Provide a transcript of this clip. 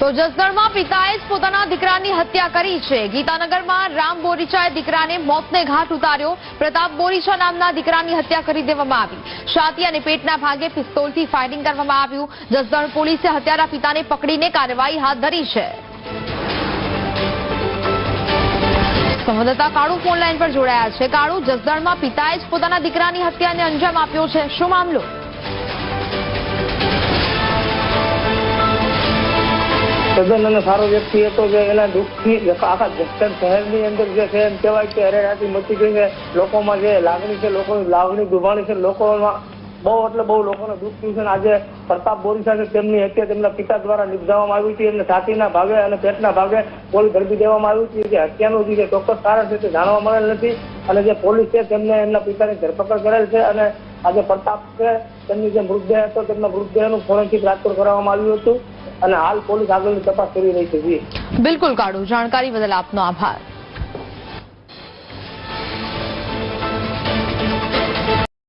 તો જસદણમાં પિતાએ જ પોતાના દીકરાની હત્યા કરી છે. ગીતાનગરમાં રામ બોરીચાએ દીકરાને મોતને ઘાટ ઉતાર્યો. પ્રતાપ બોરીચા નામના દીકરાની હત્યા કરી દેવામાં આવી. છાતી અને પેટના ભાગે પિસ્તોલથી ફાયરિંગ કરવામાં આવ્યું. જસદણ પોલીસે હત્યારા પિતાને પકડીને કાર્યવાહી હાથ ધરી છે. સંવાદદાતા કાળુ ફોન લાઈન પર જોડાયા છે. કાળુ, જસદણમાં પિતાએ જ પોતાના દીકરાની હત્યાને અંજામ આપ્યો છે. શું મામલો? સજ્જન અને સારો વ્યક્તિ હતો જે એના દુઃખથી આખા જસદણ શહેરની અંદર જે છે એમ કહેવાય કે અરેરાટી મચી ગઈ છે. લોકોમાં જે લાગણી છે, લોકોની લાગણી દુભાણી છે, લોકોમાં બહુ એટલે બહુ લોકોને દુઃખ થયું છે આજે પ્રતાપ બોરીસા છે તેમની હત્યા તેમના પિતા દ્વારા નિપજાવવામાં આવી હતી એમને છાતીના ભાગે અને પેટના ભાગે ગોળી ગરબી દેવામાં આવી હતી. જે હત્યાનું જે ચોક્કસ કારણ છે તે જાણવા મળેલ નથી અને જે પોલીસ છે તેમને એમના પિતાની ધરપકડ કરેલ છે અને આજે પ્રતાપ છે, તેમની જે મૃતદેહ હતો, તેમના મૃતદેહનું ફોરેન્સિક રાજકોટ કરવામાં આવ્યું હતું. અને હાલ પોલીસ આગળની તપાસ કરી રહી છે બિલકુલ કાળુ જાણકારી બદલ આપનો આભાર.